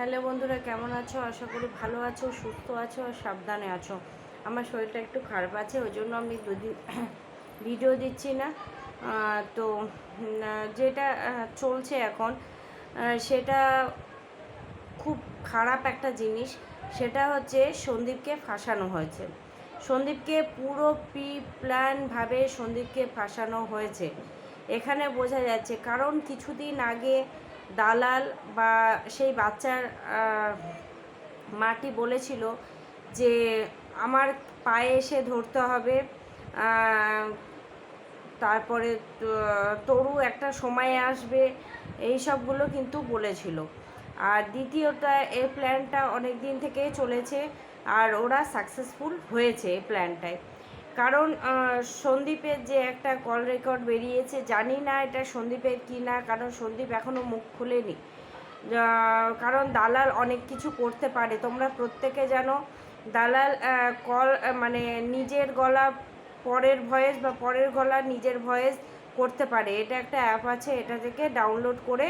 Hello বন্ধুরা, কেমন আছো? আশা করি ভালো আছো, সুস্থ আছো আর সাবধানে আছো। আমার শরীরটা একটু খারাপ আছে, ওই জন্য আমি দুদিন ভিডিও দিচ্ছি না। তো যেটা চলছে এখন সেটা খুব খারাপ একটা জিনিস। সেটা হচ্ছে সন্দীপকে ফাঁসানো হয়েছে। সন্দীপকে পুরো প্রি প্ল্যানভাবে সন্দীপকে ফাঁসানো হয়েছে। এখানে বোঝা যাচ্ছে, কারণ কিছুদিন আগে দালাল বা সেই বাচ্চার মাটি বলেছিল যে আমার পায়ে এসে ধরতে হবে। তারপরে তরু একটা সময় আসবে, এই সবগুলো কিন্তু বলেছিল। আর দ্বিতীয়টা, এই প্ল্যানটা অনেক দিন থেকেই চলেছে, আর ওরা সাকসেসফুল হয়েছে এই প্ল্যানটায় কারণ সন্দীপের যে একটা কল রেকর্ড বেরিয়েছে, জানি না এটা সন্দীপের কি না, কারণ সন্দীপ এখনও মুখ খুলেনি। কারণ দালাল অনেক কিছু করতে পারে। তোমরা প্রত্যেকে জানো, দালাল কল মানে নিজের গলা পরের ভয়েস বা পরের গলা নিজের ভয়েস করতে পারে। এটা একটা অ্যাপ আছে, এটা থেকে ডাউনলোড করে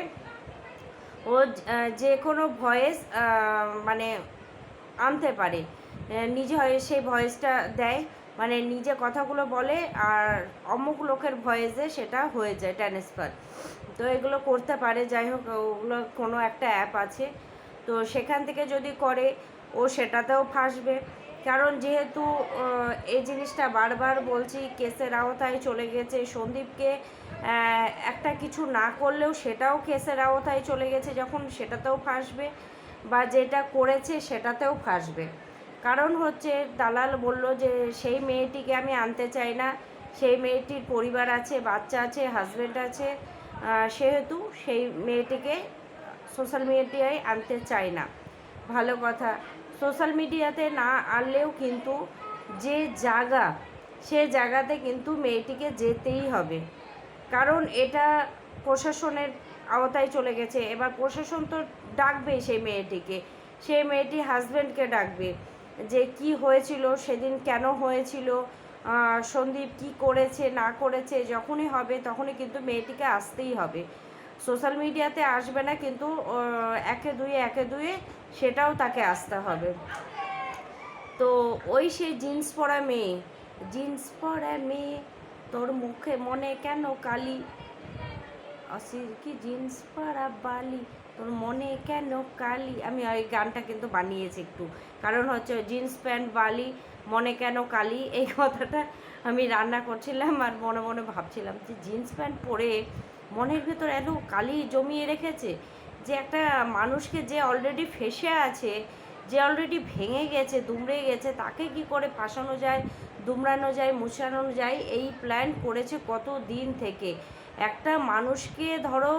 ও যে কোনো ভয়েস মানে আনতে পারে। নিজে হয় সেই ভয়েসটা দেয়। মানে নিজে কথাগুলো বলে আর অমুক লোকের ভয়েসে সেটা হয়ে যায় ট্রান্সফার তো এগুলো করতে পারে, যাই হোক, ওগুলো কোনো একটা অ্যাপ আছে। তো সেখান থেকে যদি করে, ও সেটাতেও ফাঁসবে। কারণ যেহেতু এই জিনিসটা বারবার বলছি, কেসের আওতায় চলে গেছে। সন্দীপকে একটা কিছু না করলেও সেটাও কেসের আওতায় চলে গেছে। যখন সেটাতেও ফাঁসবে বা যেটা করেছে সেটাতেও ফাঁসবে। কারণ হচ্ছে দালাল বলল যে সেই মেয়েটিকে আমি আনতে চাই না। সেই মেয়েটির পরিবার আছে, বাচ্চা আছে হাজব্যান্ড আছে। সেহেতু সেই মেয়েটিকে সোশ্যাল মিডিয়ায় আনতে চাই না। ভালো কথা। সোশ্যাল মিডিয়াতে না আনলেও কিন্তু যে জায়গা সে জায়গাতে কিন্তু মেয়েটিকে যেতেই হবে। কারণ এটা প্রশাসনের আওতায় চলে গেছে। এবার প্রশাসন তো ডাকবে সেই মেয়েটিকে। সেই মেয়েটি হাজব্যান্ডকে ডাকবে। যে কি হয়েছিল, সেদিন কেন হয়েছিল সন্দীপ কি করেছে, না করেছে, যখনই হবে তখনই কিন্তু মেয়েটিকে আসতেই হবে। সোশ্যাল মিডিয়াতে আসবে না কিন্তু একে দুয়ে একে দুয়ে সেটাও তাকে আসতে হবে। তো ওই সেই জিন্স পরা মেয়ে, জিন্স পরা মেয়ে তোর মুখে মনে কেন কালি? অসির কি জিন্স পরা বালি? তোর মনে কেন কালি? আমি ওই গানটা কিন্তু বানিয়েছি একটু। কারণ হচ্ছে জিন্স প্যান্ট, বালি, মনে কেন কালি? এই কথাটা আমি রান্না করছিলাম আর মনে মনে ভাবছিলাম যে জিন্স প্যান্ট পরে মনের ভেতর এত কালি জমিয়ে রেখেছে যে একটা মানুষকে যে অলরেডি ফেসে আছে, যে অলরেডি ভেঙে গেছে, দুমড়ে গেছে, তাকে কি করে ফাঁসানো যায়, দুমড়ানো যায়, মুছানো যায়? এই প্ল্যান করেছে কত দিন থেকে? একটা মানুষকে ধরো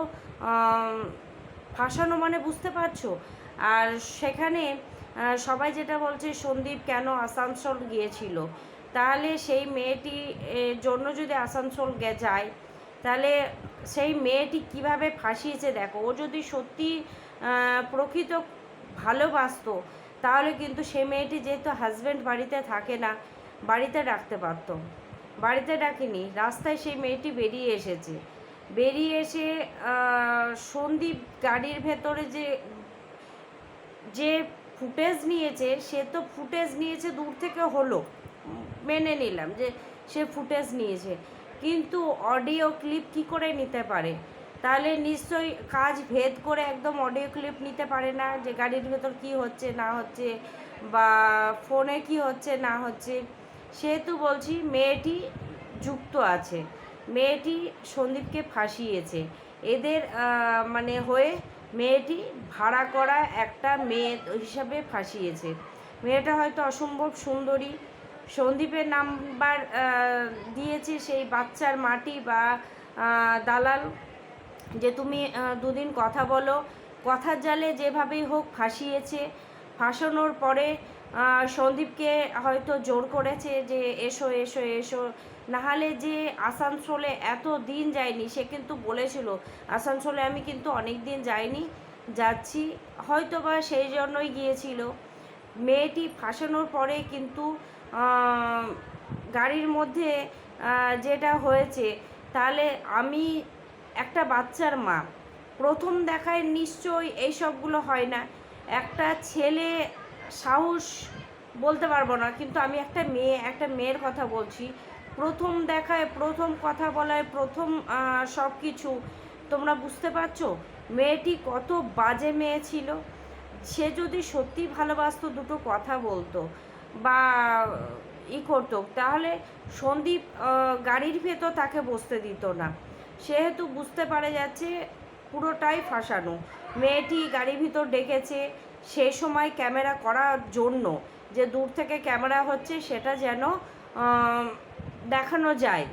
ফাঁসানো মানে বুঝতে পারছ? আর সেখানে সবাই যেটা বলছে, সন্দীপ কেন আসানসোল গিয়েছিল? তাহলে সেই মেয়েটি জন্য যদি আসানসোল যায়, তাহলে সেই মেয়েটি কীভাবে ফাঁসিয়েছে দেখো? ও যদি সত্যি প্রকৃত ভালোবাসতো, তাহলে কিন্তু সে মেয়েটি যেহেতু হাজব্যান্ড বাড়িতে থাকে না, বাড়িতে ডাকতে পারতো। বাড়িতে ডাকিনি, রাস্তায় সেই মেয়েটি বেরিয়ে এসেছে। বেরিয়ে এসে সন্দীপ গাড়ির ভেতরে যে যে ফুটেজ নিয়েছে, সে তো ফুটেজ নিয়েছে দূর থেকে হলো। মেনে নিলাম যে সে ফুটেজ নিয়েছে। কিন্তু অডিও ক্লিপ কি করে নিতে পারে? তাহলে নিশ্চয়ই কাজ ভেদ করে একদম অডিও ক্লিপ নিতে পারে না যে গাড়ির ভেতর কি হচ্ছে, না হচ্ছে, বা ফোনে কি হচ্ছে, না হচ্ছে। সেহেতু বলছি মেয়েটি যুক্ত আছে। মেয়েটি সন্দীপকে ফাঁসিয়েছে। এদের মানে হয়ে মেয়েটি ভাড়া করা একটা মেয়ে হিসাবে ফাঁসিয়েছে। মেয়েটা হয়তো অসম্ভব সুন্দরী। সন্দীপের নাম্বার দিয়েছে সেই বাচ্চার মাটি বা দালাল যে তুমি দুদিন কথা বলো। কথার জালে যেভাবেই হোক ফাঁসিয়েছে। ফাঁসানোর পরে সন্দীপকে হয়তো জোর করেছে যে এসো এসো এসো। নাহলে যে আসানসোলে এত দিন যায়নি, সে কিন্তু বলেছিল, আসানসোলে আমি কিন্তু অনেক দিন যাইনি, যাচ্ছি। হয়তো বা সেই জন্যই গিয়েছিল। মেয়েটি ফাঁসানোর পরে কিন্তু গাড়ির মধ্যে যেটা হয়েছে, তাহলে আমি একটা বাচ্চার মা। প্রথম দেখায় নিশ্চয়ই এই সবগুলো হয় না। একটা ছেলে সাহস বলতে পারব না, কিন্তু আমি একটা মেয়ে, একটা মেয়ের কথা বলছি। প্রথম দেখায়, প্রথম কথা বলায়, প্রথম সব কিছু তোমরা বুঝতে পারছ? মেয়েটি কত বাজে মেয়ে ছিল। সে যদি সত্যি ভালোবাসতো, দুটো কথা বলতো বা ই করতো, তাহলে সন্দীপ গাড়ির ভেতর তাকে বসতে দিত না। সেহেতু বুঝতে পারা যাচ্ছে পুরোটাই ফাঁসানো। মেয়েটি গাড়ির ভিতর ডেকেছে সেই সময় ক্যামেরা করার জন্য যে দূর থেকে ক্যামেরা হচ্ছে সেটা যেন দেখানো যায়।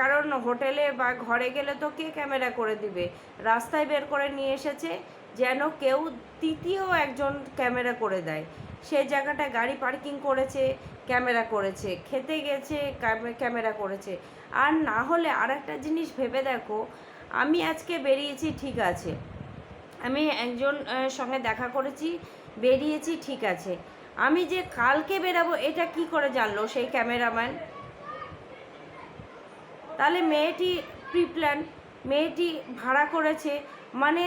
কারণ হোটেলে বা ঘরে গেলে তো কে ক্যামেরা করে দিবে? রাস্তায় বের করে নিয়ে এসেছে যেন কেউ তৃতীয় একজন ক্যামেরা করে দেয়। সে জায়গাটা গাড়ি পার্কিং করেছে, ক্যামেরা করেছে, খেতে গেছে ক্যামেরা করেছে। আর না হলে আর একটা জিনিস ভেবে দেখো, আমি আজকে বেরিয়েছি, ঠিক আছে। আমি একজন সঙ্গে দেখা করেছি, বেরিয়েছি, ঠিক আছে। আমি যে কালকে বেরাবো, এটা কি করে জানলো সেই ক্যামেরাম্যান? তাহলে মেয়েটি প্রিপ্ল্যান মেয়েটি ভাড়া করেছে মানে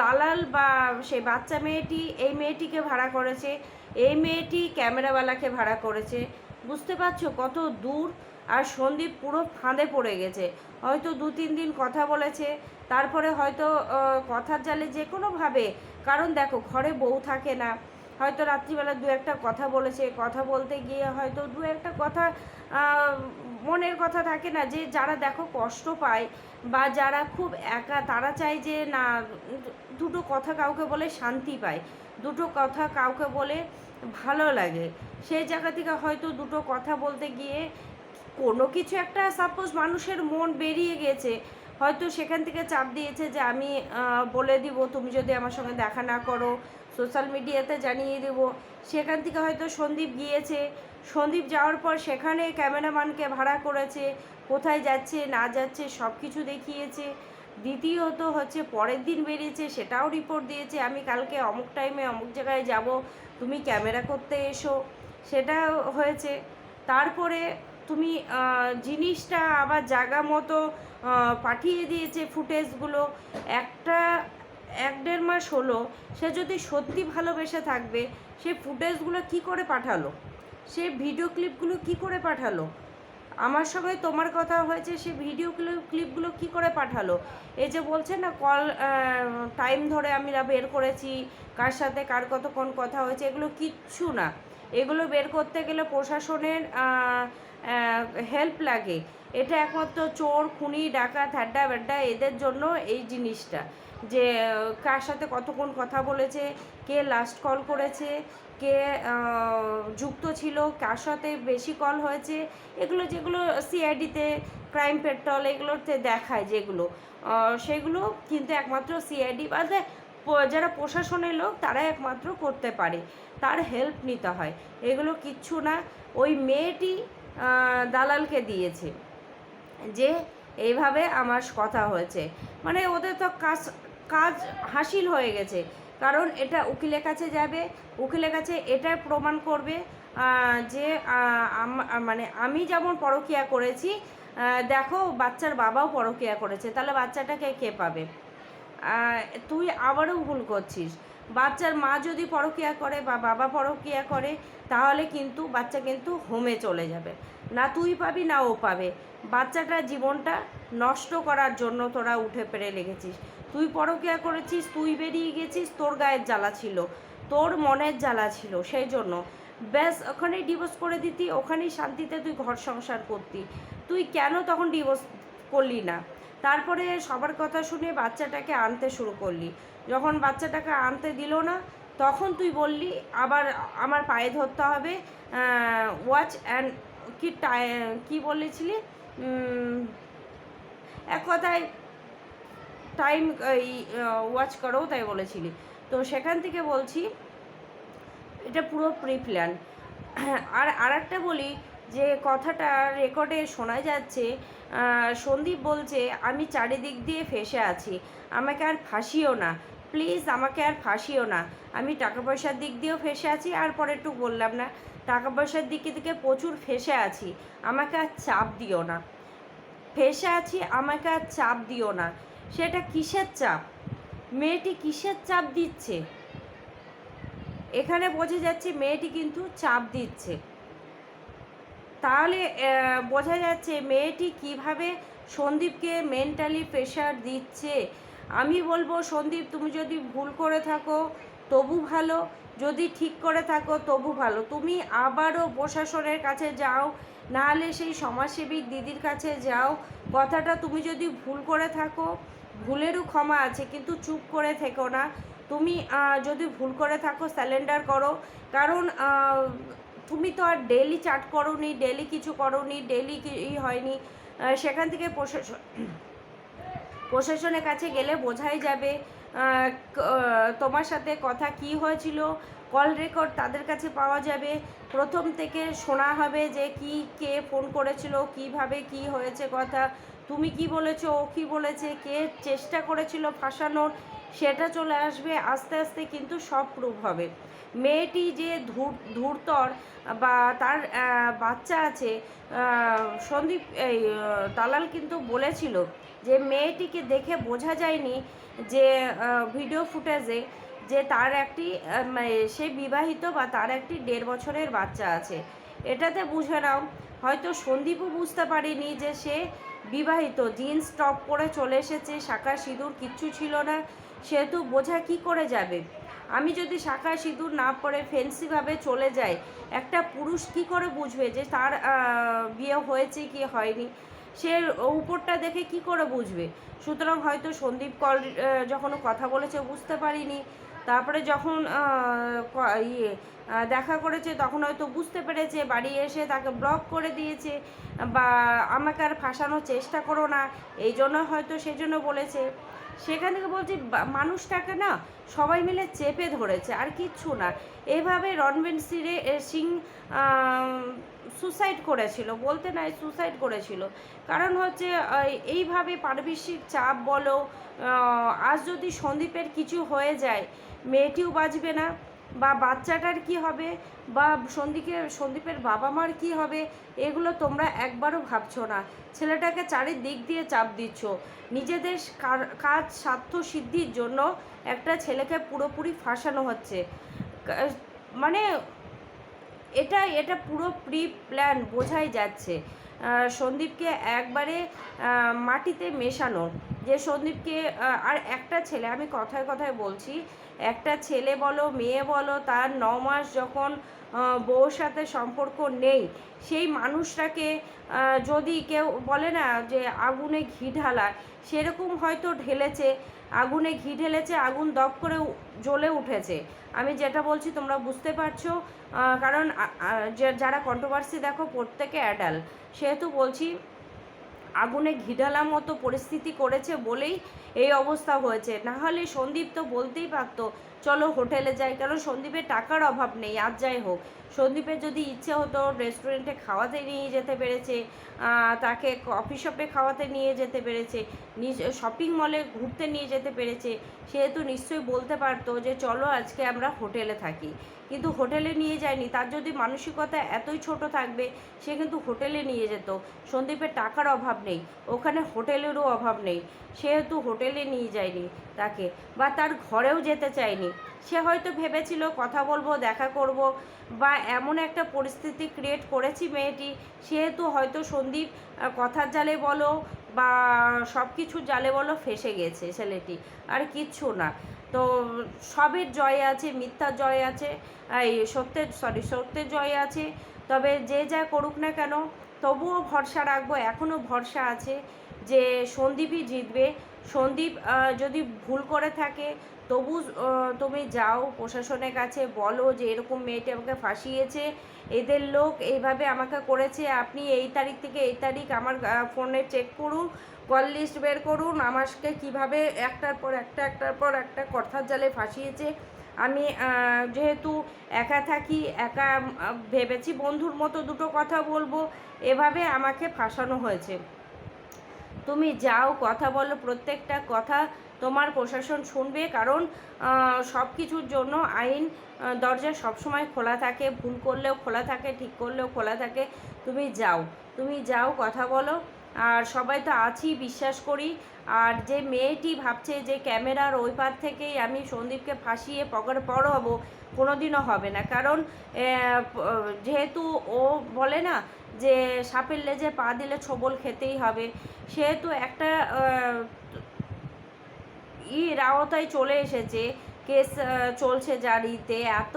দালাল বা সেই বাচ্চা মেয়েটি, এই মেয়েটিকে ভাড়া করেছে, এই মেয়েটি ক্যামেরাওয়ালাকে ভাড়া করেছে। বুঝতে পারছ কত দূর? আর সন্দীপ পুরো ফাঁদে পড়ে গেছে। হয়তো দু তিন দিন কথা বলেছে, তারপরে হয়তো কথার জালে যে কোনোভাবে। কারণ দেখো, ঘরে বউ থাকে না। হয়তো রাত্রিবেলা দু একটা কথা বলেছে, কথা বলতে গিয়ে হয়তো দু একটা কথা মনের কথা থাকে না যে যারা দেখো কষ্ট পায় বা যারা খুব একা, তারা চায় যে না, দুটো কথা কাউকে বলে শান্তি পায়। দুটো কথা কাউকে বলে ভালো লাগে। সেই জায়গা থেকে হয়তো দুটো কথা বলতে গিয়ে কোনো কিছু একটা সাপোজ মানুষের মন বেরিয়ে গেছে, হয়তো সেখান থেকে চাপ দিয়েছে যে আমি বলে দিব, তুমি যদি আমার সঙ্গে দেখা না করো সোশ্যাল মিডিয়াতে জানিয়ে দেব। সেখান থেকে হয়তো সন্দীপ গিয়েছে। সন্দীপ যাওয়ার পর সেখানে ক্যামেরাম্যানকে ভাড়া করেছে, কোথায় যাচ্ছে, না যাচ্ছে সব কিছু দেখিয়েছে। দ্বিতীয়ত হচ্ছে পরের দিন বেরিয়েছে, সেটাও রিপোর্ট দিয়েছে, আমি কালকে অমুক টাইমে অমুক জায়গায় যাব, তুমি ক্যামেরা করতে এসো। সেটা হয়েছে। তারপরে তুমি জিনিসটা আবার জায়গা মতো পাঠিয়ে দিয়েছে ফুটেজগুলো। একটা, এক দেড় মাস হলো, সে যদি সত্যি ভালোবেসে থাকবে, সে ফুটেজগুলো কি করে পাঠালো? সে ভিডিও ক্লিপগুলো কি করে পাঠালো? আমার সঙ্গে তোমার কথা হয়েছে, সে ভিডিও ক্লিপগুলো কি করে পাঠালো? এই যে বলছে না, কল টাইম ধরে আমি বের করেছি, কার সাথে কার কতক্ষণ কথা হয়েছে, এগুলো কিচ্ছু না। এগুলো বের করতে গেলে প্রশাসনের হেল্প লাগে। এটা একমাত্র চোর, খুনি ডাকা থ্যাড্ডা ব্যাড্ডা এদের জন্য এই জিনিসটা। যে, কার সাথে কতক্ষণ কথা বলেছে, কে লাস্ট কল করেছে, কে যুক্ত ছিল, কার সাথে বেশি কল হয়েছে, এগুলো যেগুলো সিআইডিতে ক্রাইম পেট্রোল এগুলোতে দেখায় যেগুলো সেগুলো কিন্তু একমাত্র সিআইডি বা যারা প্রশাসনের লোক, তারা একমাত্র করতে পারে। তার হেল্প নিতে হয়। এগুলো কিচ্ছু না। ওই মেয়েটি দালালকে দিয়েছে যে এইভাবে আমার কথা হয়েছে। মানে ওদের তো কাজ কাজ হাসিল হয়ে গেছে। কারণ এটা উকিলের কাছে যাবে, উকিলের কাছে এটা প্রমাণ করবে যে মানে আমি যেমন পরকিয়া করেছি দেখো বাচ্চার বাবাও পরকিয়া করেছে। তাহলে বাচ্চাটাকে কে পাবে? তুই আবারও ভুল করছিস। বাচ্চার মা যদি পরকিয়া করে বা বাবা পরকিয়া করে, তাহলে কিন্তু বাচ্চা কিন্তু হোমে চলে যাবে। না তুই পাবি, না ও পাবে। বাচ্চাটার জীবনটা নষ্ট করার জন্য তোরা উঠে পেরে লেগেছিস। তুই পরকিয়া করেছিস, তুই বেরিয়ে গেছিস, তোর গায়ের জ্বালা ছিল, তোর মনের জ্বালা ছিল, সেই জন্য। ব্যাস, ওখানেই ডিভোর্স করে দিতি, ওখানেই শান্তিতে তুই ঘর সংসার করতি। তুই কেন তখন ডিভোর্স করলি না? তারপরে সবার কথা শুনে বাচ্চাটাকে আনতে শুরু করলি। যখন বাচ্চাটাকে আনতে দিল না, তখন তুই বললি, আবার আমার পায়ে ধরতে হবে ওয়াচ অ্যান্ড কি টাই কী বলেছিলি? এক কথায় টাইম ওয়াচ করো তাই বলেছিলি। তো সেখান থেকে বলছি, এটা পুরো প্রি প্ল্যান আর আর একটা বলি, যে কথাটা রেকর্ডে শোনা যাচ্ছে সন্দীপ বলছে, আমি চারিদিক দিয়ে ফেসে আছি, আমাকে আর ফাঁসিও না। প্লিজ আমাকে আর ফাঁসিও না। আমি টাকা পয়সার দিক দিয়েও ফেসে আছি, আর পরে একটু বললাম না। টাকা পয়সার দিকে দিকে প্রচুর ফেসে আছি, আমাকে আর চাপ দিও না। ফেসে আছি, আমাকে আর চাপ দিও না। সেটা কিসের চাপ? মেয়েটি কিসের চাপ দিচ্ছে? এখানে বোঝা যাচ্ছে মেয়েটি কিন্তু চাপ দিচ্ছে। তাহলে বোঝা যাচ্ছে মেয়েটি কীভাবে সন্দীপকে মেন্টালি প্রেশার দিচ্ছে। আমি বলব, সন্দীপ, তুমি যদি ভুল করে থাকো, তবু ভালো। যদি ঠিক করে থাকো, তবু ভালো। তুমি আবারও প্রশাসনের কাছে যাও, নাহলে সেই সমাজসেবিক দিদির কাছে যাও। কথাটা তুমি যদি ভুল করে থাকো, ভুলেরও ক্ষমা আছে, কিন্তু চুপ করে থেকো না। তুমি যদি ভুল করে থাকো স্যালেন্ডার করো। কারণ তুমি তো আর ডেলি চাট করোনি ডেলি কিছু করোনি ডেলি ই হয়নি। সেখান থেকে প্রশাসন প্রশাসনের কাছে গেলে বোঝাই যাবে তোমার সাথে কথা কি হয়েছিল কল রেকর্ড তাদের কাছে পাওয়া যাবে। প্রথম থেকে শোনা হবে যে কি, কে ফোন করেছিল, কীভাবে কি হয়েছে কথা। তুমি কি বলেছ, ও কি বলেছে, কে চেষ্টা করেছিল ফাঁসানোর সেটা চলে আসবে আস্তে আস্তে কিন্তু সব প্রুভ হবে। মেয়েটি যে ধূর, ধূর্তর বা তার বাচ্চা আছে সন্দীপ, এই দালাল কিন্তু বলেছিল যে মেয়েটিকে দেখে বোঝা যায়নি যে ভিডিও ফুটেজে যে তার একটি মানে সে বিবাহিত বা তার একটি দেড় বছরের বাচ্চা আছে। এটাতে বুঝে নাও, হয়তো সন্দীপও বুঝতে পারেনি যে সে বিবাহিত জিন্স টপ পরে চলে এসেছে, শাখা, সিঁদুর, কিচ্ছু ছিল না। সেহেতু বোঝা কি করে যাবে? আমি যদি শাখা সিঁদুর না পরে ফেন্সিভাবে চলে যাই, একটা পুরুষ কি করে বুঝবে যে তার বিয়ে হয়েছে কি হয়নি? সে উপরটা দেখে কি করে বুঝবে? সুতরাং হয়তো সন্দীপ কল যখন কথা বলেছে বুঝতে পারিনি। তারপরে যখন ইয়ে দেখা করেছে তখন হয়তো বুঝতে পেরেছে, বাড়ি এসে তাকে ব্লক করে দিয়েছে, বা আমাকে আর ফাঁসানোর চেষ্টা করো না। এই জন্য হয়তো সেজন্য বলেছে। সেখান থেকে বলছি মানুষটাকে না সবাই মিলে চেপে ধরেছে, আর কিচ্ছু না। এভাবে রণবীর সিরে সিং সুসাইড করেছিল, বলতে নাই সুসাইড করেছিল। কারণ হচ্ছে এইভাবে পারিপার্শ্বিক চাপ বলো আজ যদি সন্দীপের কিছু হয়ে যায়, মেয়েটিও বাঁচবে না। বা বাচ্চাটার কি হবে বা সন্দীপে সন্দীপের বাবা মার কি হবে, এগুলো তোমরা একবারও ভাবছ না। ছেলেটাকে চারিদিক দিয়ে চাপ দিচ্ছ। নিজেদের কাজ, স্বার্থ, সিদ্ধির জন্য একটা ছেলেকে পুরোপুরি ফাঁসানো হচ্ছে। মানে এটা এটা পুরো প্রি প্ল্যান বোঝাই যাচ্ছে। সন্দীপকে একবারে মাটিতে মেশানো। যে সন্দীপকে আর একটা ছেলে, আমি কথায় কথায় বলছি, একটা ছেলে বলো, মেয়ে বলো, তার ন মাস যখন বউর সাথে সম্পর্ক নেই, সেই মানুষটাকে যদি কেউ বলে না যে আগুনে ঘি ঢালা সেরকম হয়তো ঢেলেছে, আগুনে ঘি ঢেলেছে, আগুন দপ করে জ্বলে উঠেছে। আমি যেটা বলছি তোমরা বুঝতে পারছ কারণ যারা কন্ট্রোভার্সি দেখো, প্রত্যেকে অ্যাডাল সেহেতু বলছি আগুনে ঘিডালা মতো পরিস্থিতি করেছে বলেই এই অবস্থা হয়েছে। না হলে সন্দীপ তো বলতেই পারতো চলো হোটেলে যাই, কারণ সন্দীপের টাকার অভাব নেই আর যাই হোক। সন্দীপের যদি ইচ্ছে হতো রেস্টুরেন্টে খাওয়াতে নিয়ে যেতে পেরেছে তাকে কফি শপে খাওয়াতে নিয়ে যেতে পেরেছে, নিজ শপিং মলে ঘুরতে নিয়ে যেতে পেরেছে সেহেতু নিশ্চয়ই বলতে পারতো যে চলো আজকে আমরা হোটেলে থাকি। কিন্তু হোটেলে নিয়ে যায়নি, তার যদি মানসিকতা এতই ছোট থাকবে, সে কিন্তু হোটেলে নিয়ে যেত। সন্দীপের টাকার অভাব নেই, ওখানে হোটেলেরও অভাব নেই, সেহেতু হোটেলে নিয়ে যায়নি তাকে, বা তার ঘরেও যেতে চায়নি। সে হয়তো ভেবেছিল কথা বলব, দেখা করব বা এমন একটা পরিস্থিতি ক্রিয়েট করেছি মেয়েটি। সেহেতু হয়তো সন্দীপ কথার জালে বলো বা সব কিছুর জালে বলো ফেসে গেছে ছেলেটি। আর কিচ্ছু না। তো সবের জয় আছে, মিথ্যার জয় আছে এই সত্যের সরি সত্যের জয় আছে। তবে যে যা করুক না কেন, তবুও ভরসা রাখব এখনও ভরসা আছে যে সন্দীপই জিতবে। সন্দীপ যদি ভুল করে থাকে তবু তুমি যাও, প্রশাসনের কাছে বলো যে এরকম মেয়েটি আমাকে ফাঁসিয়েছে, এদের লোক এইভাবে আমাকে করেছে, আপনি এই তারিখ থেকে এই তারিখ আমার ফোনে চেক করুন কল লিস্ট বের করুন, আমাকে কীভাবে একটার পর একটা, একটার পর একটা কথার জালে ফাঁসিয়েছে। আমি যেহেতু একা থাকি, একা ভেবেছি বন্ধুর মতো দুটো কথা বলব, এভাবে আমাকে ফাঁসানো হয়েছে। তুমি যাও, কথা বলো, প্রত্যেকটা কথা তোমার প্রশাসন শুনবে, কারণ সব কিছুর জন্য আইন দরজা সবসময় খোলা থাকে, ভুল করলেও খোলা থাকে, ঠিক করলেও খোলা থাকে। তুমি যাও তুমি যাও, কথা বলো। আর সবাই তো আছি, বিশ্বাস করি। আর যে মেয়েটি ভাবছে যে ক্যামেরার ওই পার থেকেই আমি সন্দীপকে ফাঁসিয়ে পকেটে বড় হব কোনোদিনও হবে না। কারণ যেহেতু ও বলে না যে সাপের লেজে পা দিলে ছবল খেতেই হবে, সেহেতু একটা আহ, ই আওতায় চলে এসেছে। কেস চলছে জারিতে। এত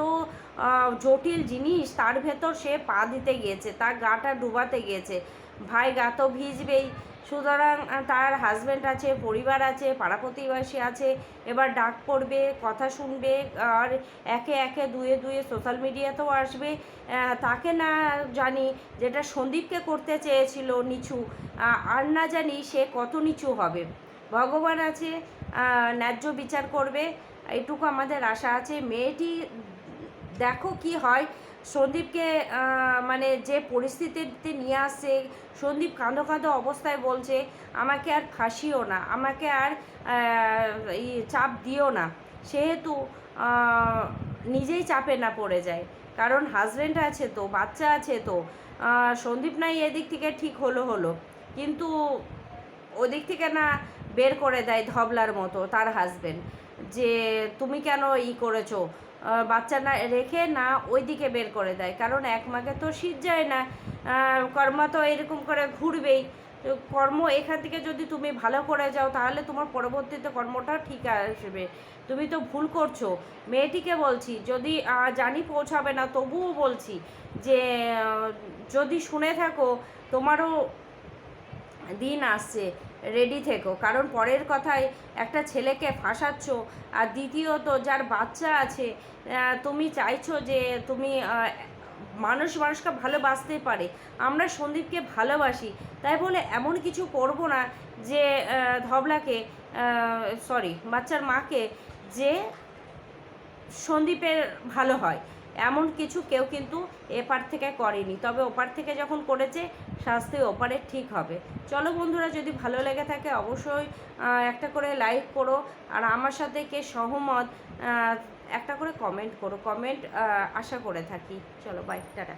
জটিল জিনিস তার ভেতর সে পা দিতে গিয়েছে তার গাটা ডুবাতে গিয়েছে। ভাই গা তো ভিজবেই। সুতরাং তার হাজব্যান্ড আছে পরিবার আছে পাড়া প্রতিবেশী আছে এবার ডাক পড়বে কথা শুনবে আর একে একে দুয়ে দুয়ে সোশ্যাল মিডিয়াতেও আসবে। তাকে না জানি যেটা সন্দীপকে করতে চেয়েছিল নিচু আর না জানি সে কত নিচু হবে। ভগবান আছে ন্যায্য বিচার করবে, এটুকু আমাদের আশা আছে। মেয়েটি, দেখো কি হয়, সন্দীপকে মানে যে পরিস্থিতিতে নিয়ে আসছে, সন্দীপ কাঁদো কাঁদো অবস্থায় বলছে, আমাকে আর ফাঁসিও না, আমাকে আর চাপ দিও না। সেহেতু নিজেই চাপে না পড়ে যায়। কারণ হাজব্যান্ড আছে তো, বাচ্চা আছে তো সন্দীপ নাই, এদিক থেকে ঠিক হলো হলো। কিন্তু, ওদিক থেকে না বের করে দেয় ধবলার মতো তার হাজবেন্ড যে তুমি কেন ই করেছ? বাচ্চা না রেখে না ওই দিকে বের করে দেয়। কারণ এক মাকে তো শীত যায় না। কর্ম তো এরকম করে ঘুরবেই। কর্ম এখান থেকে যদি তুমি ভালো করে যাও, তাহলে তোমার পরবর্তীতে কর্মটাও ঠিক আসবে। তুমি তো ভুল করছ। মেয়েটিকে বলছি, যদি জানি পৌঁছাবে না, তবুও বলছি যে যদি শুনে থাকো, তোমারও দিন আসছে। রেডি থেকো। কারণ পরের কথায় একটা ছেলেকে ফাঁসাচ্ছ আর দ্বিতীয়ত যার বাচ্চা আছে তুমি চাইছো যে তুমি মানুষ মানুষকে ভালোবাসতে পারে। আমরা সন্দীপকে ভালোবাসি। তাই বলে এমন কিছু করব না যে ধবলাকে সরি বাচ্চার মাকে যে সন্দীপের ভালো হয়। এমন কিছু কেউ কিন্তু এপার থেকে করেনি। তবে ওপার থেকে যখন করেছে শাস্তি ওপারে ঠিক হবে। চলো বন্ধুরা, যদি ভালো লেগে থাকে অবশ্যই একটা করে লাইক করো। আর আমার সাথে কে সহমত একটা করে কমেন্ট করো। কমেন্ট আশা করে থাকি। চলো বাই টাটা।